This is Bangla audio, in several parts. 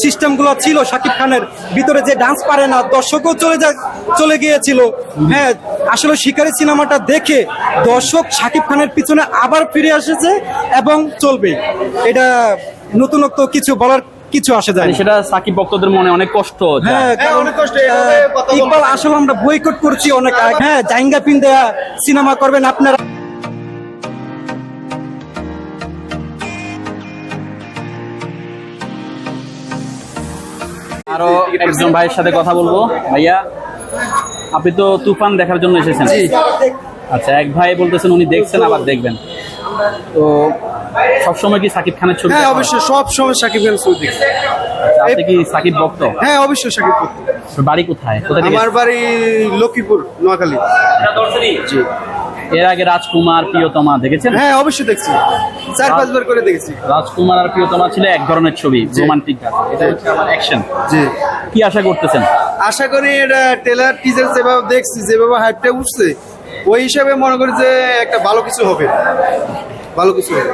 সিস্টেমগুলো ছিল শাকিব খানের ভিতরে যে ডান্স পারে না দর্শকও চলে যা চলে গিয়েছিল। হ্যাঁ আসলে শিকারি সিনেমাটা দেখে দর্শক শাকিব খানের পিছনে আবার ফিরে এসেছে এবং চলবে। এটা নতুনত্ব কিছু বলার কিছু আসে যায়। মানে সেটা সাকিব ভক্তদের মনে অনেক কষ্ট হ্যাঁ। অনেক কষ্ট, এভাবে আহ, কথা ইকবাল আসলে আমরা বয়কট করছি অনেক হ্যাঁ জাইঙ্গা পিন দেয়া সিনেমা করবেন আপনারা। একজন ভাইয়ের সাথে কথা বলব। ভাইয়া আপনি তো তুফান দেখার জন্য এসেছেন। আচ্ছা এক ভাই বলতেছেন উনি দেখছেন আবার দেখবেন। তো সবসময় কি সাকিব খানের ছবি হ্যাঁ অবশ্যই সব সময় সাকিব খান ছবি দেখি। আচ্ছা, আপনি কি সাকিব ভক্ত? হ্যাঁ অবশ্যই সাকিব। আপনার বাড়ি কোথায়? কোথায় আমার বাড়ি লক্ষ্মীপুর নোয়াখালী। জি। এর আগে রাজকুমার প্রিয়তমা দেখেছেন? হ্যাঁ অবশ্যই দেখছি। চার পাঁচবার করে দেখেছি। রাজকুমার আর প্রিয়তমা ছিল এক ধরনের ছবি রোমান্টিক এটা হচ্ছে আমার অ্যাকশন জি। কি আশা করতেছেন? আশা করি এটা টেলার টিজার যেভাবে দেখছি যেভাবে হাইপটা উঠছে ওই হিসাবে মনে করি যে একটা ভালো কিছু হবে। ভালো কিছু হবে।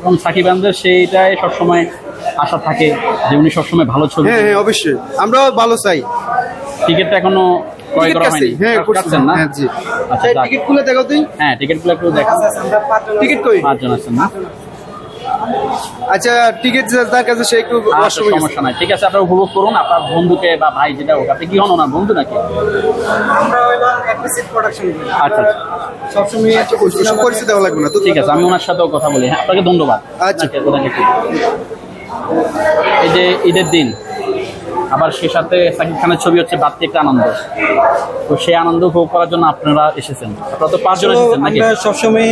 এবং সাকিব আনন্দের সেইটাই সবসময় আশা থাকে যে উনি সবসময় ভালো ছবি হ্যাঁ হ্যাঁ অবশ্যই। আমরাও ভালো চাই। টিকিটটা এখনও ক্রয় করা হয়নি? হ্যাঁ করছি। না? হ্যাঁ জি। আচ্ছা টিকিট খুলে দেখো তুই। হ্যাঁ টিকিটগুলো একটু দেখেন টিকিট কই? পাঁচজন আছেন না? আচ্ছা টিকিট তার কাছে সে একটু আচ্ছা, ওয়াশরুমে গেছে। সমস্যা নাই। ঠিক আছে আপনারা উপভোগ করুন। আপনার বন্ধুকে বা ভাই যেটা হোক আপনি কি হন ওনার বন্ধু নাকি? আমরা হইলাম অ্যাপিসিড প্রোডাকশন আচ্ছা আচ্ছা। সবসময় আচ্ছা, দেওয়া লাগবে না তো ঠিক আছে আমি ওনার সাথেও কথা বলি। হ্যাঁ আপনাকে ধন্যবাদ। আচ্ছা। এই যে ঈদের দিন আবার সে সাথে সাকিব খানের ছবি হচ্ছে বাড়তি একটা আনন্দ। তো সেই আনন্দ উপভোগ করার জন্য আপনারা এসেছেন। আপনারা তো পাঁচজন এসেছেন নাকি? আমরা সবসময়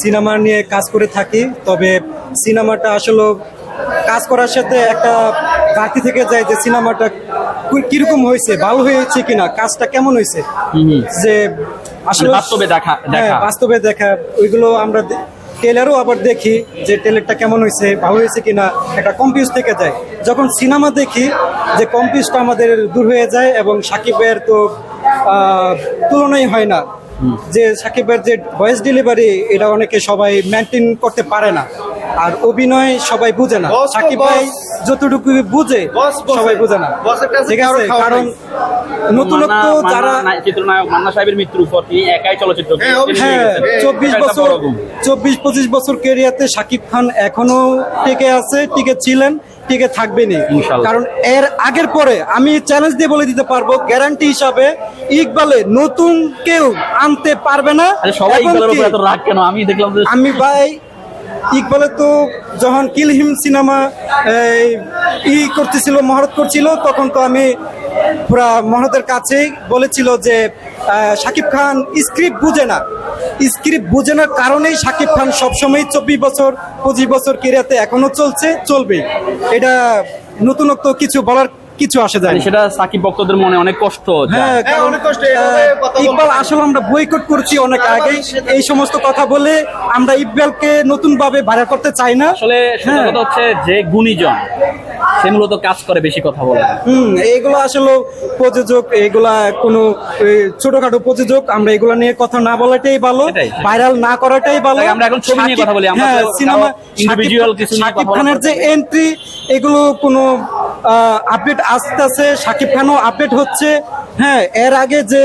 সিনেমা নিয়ে কাজ করে থাকি তবে সিনেমাটা আসলে কাজ করার সাথে একটা ঘাটতি থেকে যায় যে সিনেমাটা কীরকম হয়েছে ভালো হয়েছে কিনা কাজটা কেমন হয়েছে। যে আসলে মানে বাস্তবে হ্যাঁ, দেখা। বাস্তবে দেখা ওইগুলো আমরা টেলারও আবার দেখি যে টেলারটা কেমন হয়েছে ভালো হয়েছে কিনা একটা কম্পিউজ থেকে যায়। যখন সিনেমা দেখি যে কম্পিউজটা আমাদের দূর হয়ে যায় এবং সাকিবের তো তুলনাই হয় না। যে সাকিবের যে ভয়েস ডেলিভারি এটা অনেকে সবাই মেনটেন করতে পারে না। আর অভিনয় সবাই বুঝে না। সাকিব ভাই যতটুকু বুঝে সবাই বুঝে না। ঠিক আছে কারণ। নতুনত্ব যারা চিত্রনায়ক মান্না সাহেবের মৃত্যুর উপর তিনি একাই চলচ্চিত্র হ্যাঁ। হ্যাঁ চব্বিশ বছর চব্বিশ পঁচিশ বছর কেরিয়াতে শাকিব খান এখনও টিকে আছে টিকে ছিলেন টিকে থাকবেনি ইনশাল্লাহ। কারণ এর আগের পরে আমি চ্যালেঞ্জ দিয়ে বলে দিতে পারব গ্যারান্টি হিসাবে ইকবালে নতুন কেউ আনতে পারবে না। সবাই এমনকি ইকবালের রাগ কেন? আমি দেখলাম আমি ভাই ইকবালে তো যখন কিলহিম সিনেমা ই করতেছিল, মহরত করছিল, তখন তো আমি পুরা মহরতের কাছেই বলেছিল যে শাকিব খান স্ক্রিপ্ট বুঝে না। স্ক্রিপ্ট বুঝে না কারণেই শাকিব খান সবসময় চব্বিশ বছর, পঁচিশ বছর কেরিয়াতে এখনও চলছে চলবে এটা নতুনত্ব কিছু বলার কিছু আসে যায় মানে সেটা সাকিব ভক্তদের মনে অনেক কষ্ট হ্যাঁ হ্যাঁ, অনেক কষ্ট, কথা বলব ইকবাল আসলে আমরা বয়কট করছি অনেক আগে। এই সমস্ত কথা বলে আমরা ইকবালকে নতুন ভাবে ভাড়া করতে চাই না। আসলে হ্যাঁ। হচ্ছে যে গুণীজন সে মূলত কাজ করে বেশি কথা বলে। হুম এইগুলো আসলে প্রযোজক এগুলা কোনো ছোটখাটো প্রযোজক আমরা এগুলা নিয়ে কথা না বলাটাই ভালো ভাইরাল না করাটাই ভালো। আমরা এখন ছবি নিয়ে কথা বলি, আমরা হ্যাঁ সিনেমা কারও individual কিছু বলার খানের যে এন্ট্রি এগুলো কোনো আপডেট আসতেছে শাকিব খানও আপডেট হচ্ছে। হ্যাঁ এর আগে যে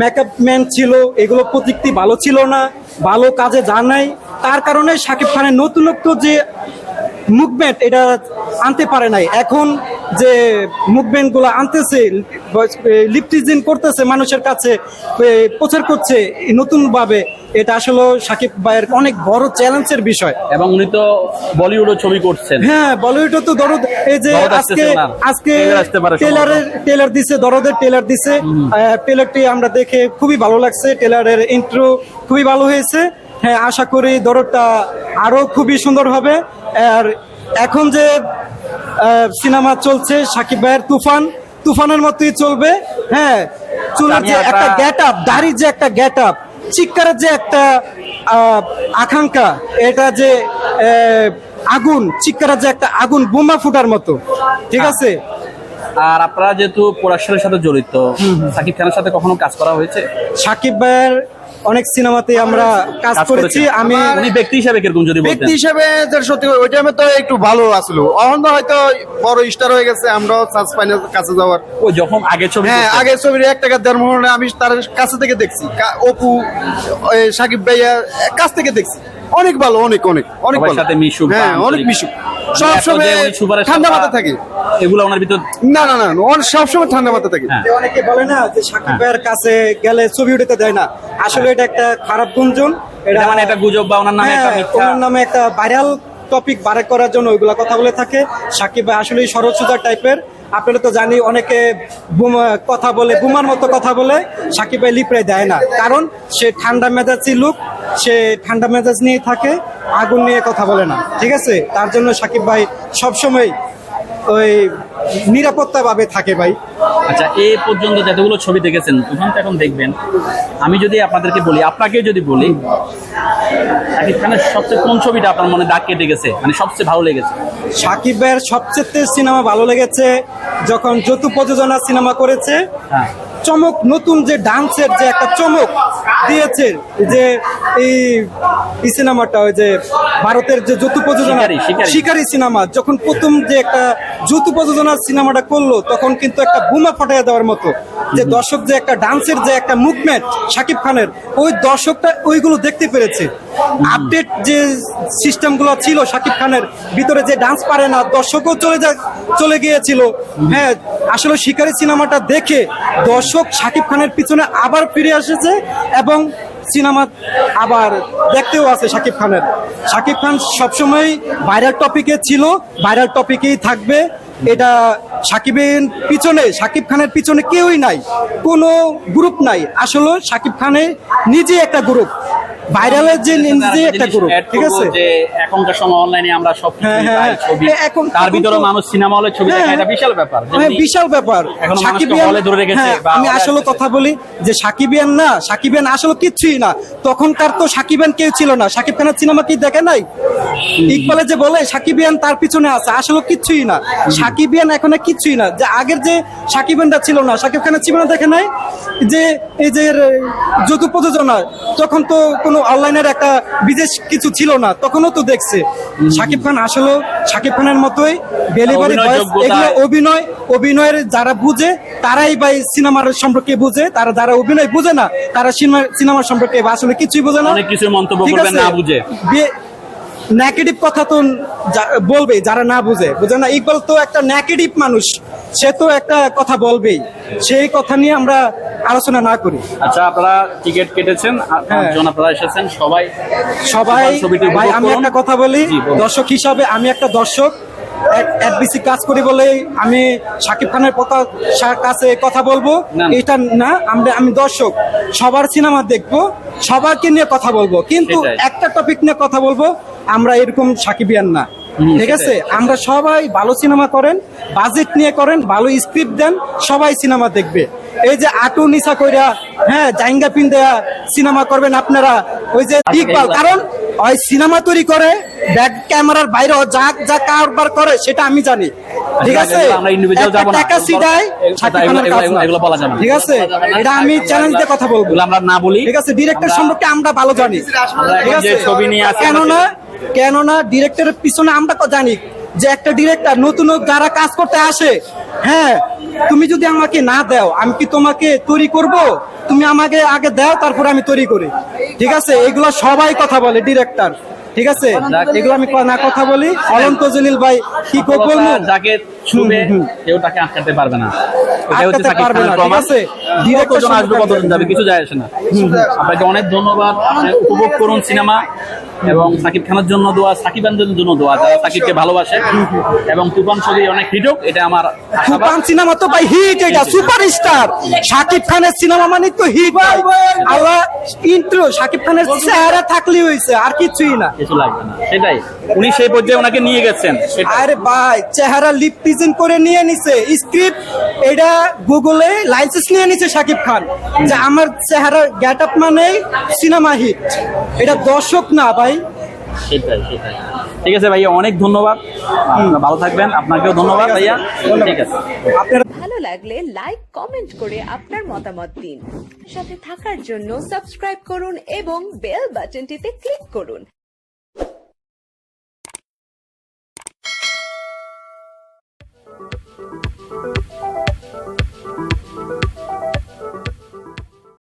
মেকআপ ম্যান ছিল এগুলো প্রযুক্তি ভালো ছিল না ভালো কাজে জানাই তার কারণে শাকিব খানের নতুনত্ব যে মুভমেন্ট এটা আনতে পারে নাই। এখন যে মুভমেন্টগুলো আনতেছে লিপটিজিন করতেছে মানুষের কাছে প্রচার করছে নতুন ভাবে এটা আসলে সাকিব ভাইয়ের অনেক বড় চ্যালেঞ্জের বিষয়। এবং উনি তো বলিউডও ছবি করছেন। হ্যাঁ বলিউডে তো দরদ এই যে আজকে আজকে। টেলারের টেলার দিছে দরদের টেলার দিছে। টেলারটি আমরা দেখে খুবই ভালো লাগছে। টেলারের ইন্ট্রো খুবই ভালো হয়েছে। হ্যাঁ আশা করি দরদটা আরও খুবই সুন্দর হবে। আর এখন যে সিনেমা চলছে সাকিব ভাইয়ের তুফান। তুফানের মতোই চলবে। হ্যাঁ চুলের যে একটা- গেট আপ দাড়ির যে একটা গেট আপ চিৎকারের যে একটা আকাঙ্ক্ষা এটা যে আগুন চিৎকারের যে একটা আগুন বোমা ফুটার মতো। ঠিক আছে? আর আপনারা যেহেতু প্রোডাকশনের সাথে জড়িত সাকিব খানের সাথে কখনো কাজ করা হয়েছে? সাকিব ভাইয়ের অনেক সিনেমাতে আমরা কাজ করেছি। আমি উনি ব্যক্তি হিসাবে কীরকম যদি ব্যক্তি হিসেবে যে সত্যি ওই টাইমে তো একটু ভালো আসলো এখন হয়তো বড় স্টার হয়ে গেছে আমরাও চান্স পাই না কাছে যাওয়ার। ওই যখন আগে ছবি হ্যাঁ আগের ছবির এক টাকা দেড় মনে আমি তার কাছে থেকে দেখছি। অপু সাকিব ভাইয়া কাছ থেকে দেখছি। অনেক ভালো অনেক অনেক অনেক ভালো। সাথে মিশুক হ্যাঁ অনেক। মিশুক। ঠান্ডা বা- মাথা থাকে। এগুলো ওনার ভিতর না না না অনেক সবসময় ঠান্ডা মাথা থাকে। হ্যাঁ। অনেকে বলে না যে সাকিব ভাইয়ের কাছে গেলে ছবি উঠাতে দেয় না। আসলে এটা একটা খারাপ গুঞ্জন। এটা মানে একটা গুজব বা ওনার নামে একটা হ্যাঁ, ওনার নামে একটা ভাইরাল টপিক বারে করার জন্য ওইগুলা কথা বলে থাকে। সাকিব ভাই আসলে সরল সুজা টাইপের আপনারা তো জানি অনেকে কথা বলে, বুমার মতো কথা বলে, সাকিব ভাই লিপড়ে দেয় না। কারণ সে ঠান্ডা মেজাজি লোক, সে ঠান্ডা মেজাজ নিয়ে থাকে, আগুন নিয়ে কথা বলে না। ঠিক আছে? তার জন্য সাকিব ভাই সবসময় ওই নিরাপত্তা ভাবে থাকে ভাই। আচ্ছা এ পর্যন্ত যতগুলো ছবি দেখেছেন তুফান এখন দেখবেন। আমি যদি আপনাদেরকে বলি আপনাকে যদি বলি শাকিব খানের সবচেয়ে কোন ছবিটা আপনার মনে দাগ কেটে গেছে? মানে সবচেয়ে ভালো লেগেছে? সাকিব ভাইয়ের সবচেয়ে সিনেমা ভালো লেগেছে যখন যতু প্রযোজনা সিনেমা করেছে হ্যাঁ। চমক নতুন যে ডান্সের যে একটা চমক দিয়েছে যে এই সিনেমাটা ওই যে ভারতের যে যৌথ প্রযোজনা শিকারি, সিনেমা যখন প্রথম যে একটা যৌথ প্রযোজনার সিনেমাটা করল তখন কিন্তু একটা বুমা ফাটাই দেওয়ার মতো যে দর্শক যে একটা ডান্সের যে একটা মুভমেন্ট শাকিব খানের ওই দর্শকটা ওইগুলো দেখতে পেরেছে। আপডেট যে সিস্টেমগুলো ছিল শাকিব খানের ভিতরে যে ডান্স পারে না, দর্শকও চলে যা চলে গিয়েছিল। হ্যাঁ আসলে শিকারি সিনেমাটা দেখে দর্শক শাকিব খানের পিছনে আবার ফিরে এসেছে এবং সিনেমা আবার দেখতেও আছে শাকিব খানের। শাকিব খান সবসময় ভাইরাল টপিকে ছিল ভাইরাল টপিকেই থাকবে। এটা সাকিবের পিছনে সাকিব খানের পিছনে কেউই নাই, কোনো গ্রুপ নাই। আসলে সাকিব খানের নিজে একটা গ্রুপ ভাইরালের যে একটা গ্রুপ ঠিক আছে? যে এখনকার সময় অনলাইনে আমরা সব হ্যাঁ, হ্যাঁ। ছবি এখন- তার ভিতরে মানুষ সিনেমা হলে ছবি দেখা হ্যাঁ। এটা বিশাল ব্যাপার। হ্যাঁ বিশাল ব্যাপার। সাকিবিয়ান ধরে রেখেছে আমি আসলে কথা বলি যে সাকিবিয়ান না সাকিবিয়ান আসলে কিচ্ছুই না। তখনকার তো সাকিবিয়ান কেউ ছিল না। সাকিব খানের সিনেমা কি দেখে নাই? ইকবালে যে বলে সাকিবিয়ান তার পিছনে আছে আসলে কিছুই না। সাকিবিয়ান এখন আর কিচ্ছুই না। যে আগের যে সাকিবিয়ানটা ছিল না সাকিব খানের সিনেমা দেখে নাই যে এই যে যৌথ প্রযোজনা তখন তো কোনো অনলাইনের একটা বিদেশ কিছু ছিল না তখনও তো দেখছে। সাকিব খান আসলে সাকিব খানের মতোই ডেলিভারি এগুলো অভিনয় অভিনয়ের যারা বুঝে তারাই ভাই সিনেমার সম্পর্কে বুঝে তারা যারা অভিনয় বুঝে না তারা সিনেমা সিনেমার সম্পর্কে বা আসলে কিছুই বুঝে না। কিছু মন্তব্য আছে? না বুঝে। নেগেটিভ কথা তো বলবে যারা না বুঝে। বুঝে না? ইকবাল তো একটা নেগেটিভ মানুষ সে তো একটা কথা বলবেই। সেই কথা নিয়ে আমরা আলোচনা না করি। আচ্ছা আপনারা টিকিট কেটেছেন হ্যাঁ। পাঁচজন আপনারা এসেছেন সবাই সবাই ভাই আমি একটা কথা বলি দর্শক হিসাবে আমি একটা দর্শক এফবিসি কাজ করি বলে আমি সাকিব খানের কথা কাছে কথা বলব। এটা না আমরা আমি দর্শক সবার সিনেমা দেখব সবারকে নিয়ে কথা বলব। কিন্তু একটা টপিক নিয়ে কথা বলব আমরা এরকম সাকিবিয়ান না। ঠিক আছে? আমরা সবাই ভালো সিনেমা করেন বাজেট নিয়ে করেন ভালো স্ক্রিপ্ট দেন সবাই সিনেমা দেখবে। এই যে আটু নিশা কইরা হ্যাঁ জাইঙ্গা পিন দেয়া সিনেমা করবেন আপনারা ওই যে ইকবাল কারণ ওই সিনেমা তৈরি করে ব্যাক ক্যামেরার বাইরে যা যা কারবার করে সেটা আমি জানি। ঠিক আচ্ছা, আছে। টাকা যাবে ঠিক আছে? এটা আমি চ্যালেঞ্জ দিয়ে কথা বলব। আমরা না বলি। ঠিক আছে? ডিরেক্টর সম্পর্কে আমরা ভালো জানি। ঠিক আছে? ছবি নিয়ে আসি কেননা কেননা ডিরেক্টরের পিছনে আমরা জানি যে একটা ডিরেক্টর নতুন যারা কাজ করতে আসে হ্যাঁ তুমি যদি আমাকে না দাও আমি কি তোমাকে তৈরি করব? তুমি আমাকে আগে দাও তারপর আমি তৈরি করি। ঠিক আছে? এগুলো সবাই কথা বলে ডিরেক্টর ঠিক আছে? এগুলো আমি না কথা বলি। অনন্ত জলিল ভাই কি বলব? যাকে ছুবে। কেউ তাকে আটকাতে পারবে না। আপনাকে অনেক ধন্যবাদ। আপনি উপভোগ করুন সিনেমা। এবং সাকিব খানের জন্য দোয়া সাকিব আঞ্জলির জন্য দোয়া যারা সাকিবকে ভালোবাসে। এবং তুফান ছবি অনেক হিট হোক এটা আমার তুফান সিনেমা তো ভাই হিট এটা সুপারস্টার। সাকিব খানের সিনেমা মানে তো হিট ভাই। আল্লাহ ইন্ট্রো সাকিব খানের চেহারা থাকলেই হয়েছে আর কিছুই না। কিছু লাগবে না। সেটাই। উনি সেই পর্যায়ে ওনাকে নিয়ে গেছেন আরে ভাই চেহারা লিপ প্রেজেন্ট করে নিয়ে নিছে স্ক্রিপ্ট এটা গুগলে লাইসেন্স নিয়ে নিছে শাকিব খান। যে আমার চেহারা গেট আপ মানে সিনেমা হিট এটা দর্শক না ভাই। সেটাই সেটাই। ঠিক আছে ভাইয়া অনেক ধন্যবাদ। আপনারা ভালো থাকবেন আপনাকেও ধন্যবাদ ভাইয়া। ঠিক আছে। আপনারা ভালো লাগলে লাইক কমেন্ট করে আপনার মতামত দিন। সাথে থাকার জন্য সাবস্ক্রাইব করুন এবং বেল বাটনটিতে ক্লিক করুন।